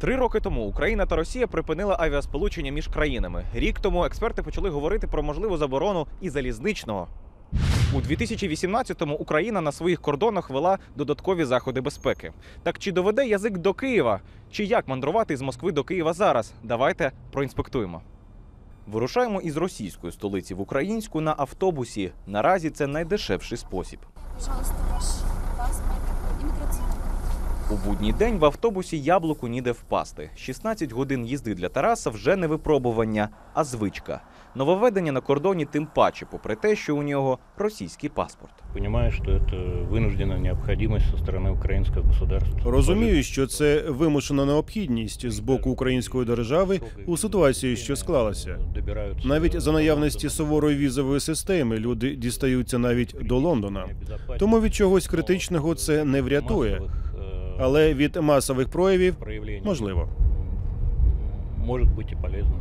Три роки тому Україна та Росія припинили авіасполучення між країнами. Рік тому експерти почали говорити про можливу заборону і залізничного. У 2018-му Україна на своїх кордонах вела додаткові заходи безпеки. Так чи доведе язик до Києва? Чи як мандрувати з Москви до Києва зараз? Давайте проінспектуємо. Вирушаємо із російської столиці в українську на автобусі. Наразі це найдешевший спосіб. Пожалуйста, ваш паспорт, иммиграционный. У будній день в автобусі яблуку ніде впасти. 16 годин їзди для Тараса вже не випробування, а звичка. Нововведення на кордоні тим паче, попри те, що у нього російський паспорт. Понимаю, что это вынужденная необходимость со стороны украинского государства. Розумію, що це вимушена необхідність з боку української держави у ситуації, що склалася. Добираются Навіть за наявності суворої візової системи люди дістаються навіть до Лондона. Тому від чогось критичного це не врятує, але від масових проявів можливо. Может быть и полезно.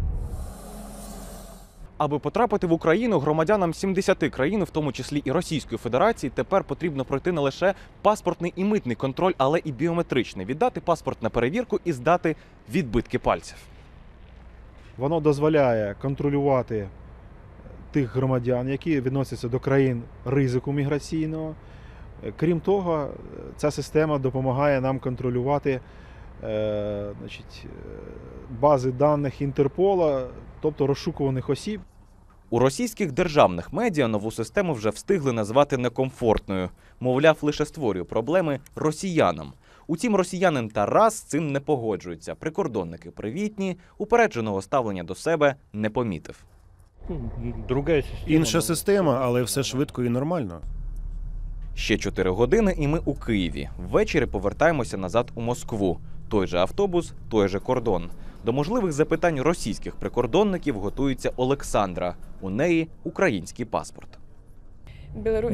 Аби потрапити в Україну громадянам 70 країн, в тому числі і Російської Федерації, тепер потрібно пройти не лише паспортний і митний контроль, але і біометричний. Віддати паспорт на перевірку і здати відбитки пальців. Воно дозволяє контролювати тих громадян, які відносяться до країн ризику міграційного. Крім того, ця система допомагає нам контролювати е, значить, е, бази даних Інтерпола, тобто розшукуваних осіб. У російських державних медіа нову систему вже встигли назвати некомфортною. Мовляв, лише створює проблеми росіянам. Утім, росіянин Тарас з цим не погоджується. Прикордонники привітні, упередженого ставлення до себе не помітив. Інша система, але все швидко і нормально. Ще 4 години, і ми у Києві. Ввечері повертаємося назад у Москву. Той же автобус, той же кордон. До можливих запитань російських прикордонників готується Олександра. У неї український паспорт.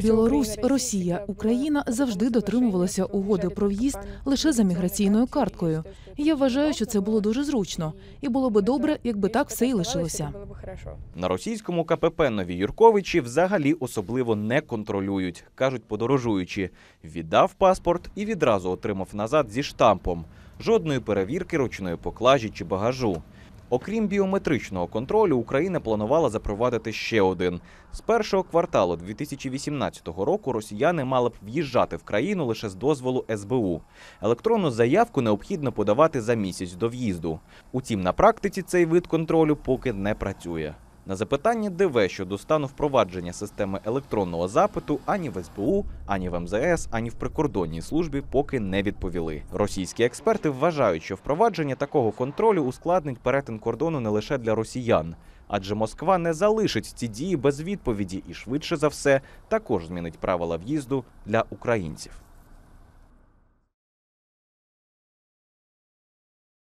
Білорусь, Росія, Україна завжди дотримувалися угоди про в'їзд лише за міграційною карткою. Я вважаю, що це було дуже зручно, і було би добре, якби так все і лишилося. На російському КПП Нові Юрковичі взагалі особливо не контролюють, кажуть подорожуючі. Віддав паспорт і відразу отримав назад зі штампом. Жодної перевірки ручної поклажі чи багажу. Окрім біометричного контролю, Україна планувала запровадити ще один. З першого кварталу 2018 року росіяни мали б в'їжджати в країну лише з дозволу СБУ. Електронну заявку необхідно подавати за місяць до в'їзду. Утім, на практиці цей вид контролю поки не працює. На запитання ДВ щодо стану впровадження системи електронного запиту ані в СБУ, ані в МЗС, ані в прикордонній службі поки не відповіли. Російські експерти вважають, що впровадження такого контролю ускладнить перетин кордону не лише для росіян, адже Москва не залишить ці дії без відповіді і швидше за все також змінить правила в'їзду для українців.